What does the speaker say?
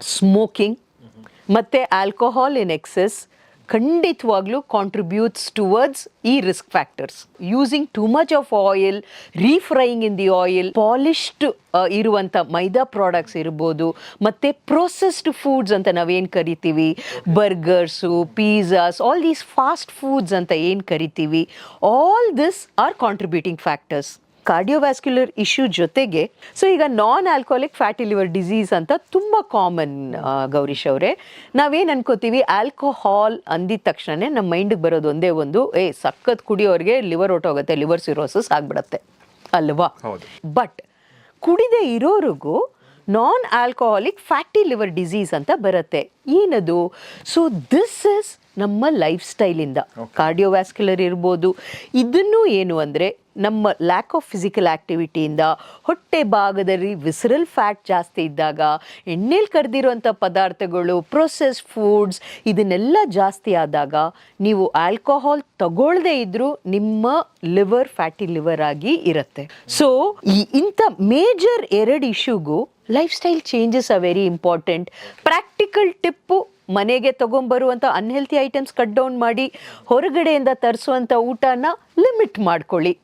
Smoking ಮತ್ತು alcohol in excess ಖಂಡಿತವಾಗ್ಲೂ contributes towards ಈ risk factors using too much of oil refrying in the oil polished ಇರುವಂಥ maida products ಇರ್ಬೋದು, ಮತ್ತು processed foods ಅಂತ ನಾವೇನು ಕರಿತೀವಿ? Burgers pizzas all these fast foods ಅಂತ ಏನು ಕರಿತೀವಿ? All this are contributing factors cardiovascular issue ಜೊತೆಗೆ ಸೊ ಈಗ non alcoholic fatty liver disease ಅಂತ ತುಂಬ ಕಾಮನ್ ಗೌರೀಶ್ ಅವರೇ. ನಾವೇನು ಅನ್ಕೋತೀವಿ ಆಲ್ಕೋಹಾಲ್ ಅಂದಿದ ತಕ್ಷಣ ನಮ್ಮ ಮೈಂಡಿಗೆ ಬರೋದು ಒಂದೇ ಒಂದು ಏ ಸಖತ್ ಕುಡಿಯೋರಿಗೆ ಲಿವರ್ ಹೊಟ್ಟೋಗುತ್ತೆ ಲಿವರ್ ಸಿರೋಸಸ್ ಆಗಿಬಿಡತ್ತೆ. ಅಲ್ವಾ. ಬಟ್ ಕುಡಿದೇ ಇರೋರಿಗೂ non alcoholic fatty liver disease ಅಂತ ಬರುತ್ತೆ. ಏನದು? ಸೊ ದಿಸ್ ಇಸ್ ನಮ್ಮ ಲೈಫ್ ಸ್ಟೈಲಿಂದ ಕಾರ್ಡಿಯೋವ್ಯಾಸ್ಕ್ಯುಲರ್ ಇರ್ಬೋದು. ಇದನ್ನು ಏನು ಅಂದರೆ ನಮ್ಮ ಲ್ಯಾಕ್ ಆಫ್ ಫಿಸಿಕಲ್ ಆ್ಯಕ್ಟಿವಿಟಿಯಿಂದ ಹೊಟ್ಟೆ ಭಾಗದಲ್ಲಿ ವಿಸರಲ್ ಫ್ಯಾಟ್ ಜಾಸ್ತಿ ಇದ್ದಾಗ ಎಣ್ಣೆಲಿ ಕರೆದಿರುವಂಥ ಪದಾರ್ಥಗಳು ಪ್ರೊಸೆಸ್ ಫುಡ್ಸ್ ಇದನ್ನೆಲ್ಲ ಜಾಸ್ತಿ ಆದಾಗ ನೀವು ಆಲ್ಕೋಹಾಲ್ ತಗೊಳ್ಳದೇ ಇದ್ದರೂ ನಿಮ್ಮ ಲಿವರ್ ಫ್ಯಾಟಿ ಲಿವರ್ ಆಗಿ ಇರುತ್ತೆ. ಸೊ ಈ ಇಂಥ ಮೇಜರ್ ಎರಡು ಇಶ್ಯೂಗೂ life style changes are very important practical tip ಮನೆಗೆ ತಗೊಂಬರುವಂಥ ಅನ್ಹೆಲ್ತಿ ಐಟಮ್ಸ್ ಕಟ್ ಡೌನ್ ಮಾಡಿ ಹೊರಗಡೆಯಿಂದ ತರಿಸುವಂಥ ಊಟನ ಲಿಮಿಟ್ ಮಾಡ್ಕೊಳ್ಳಿ.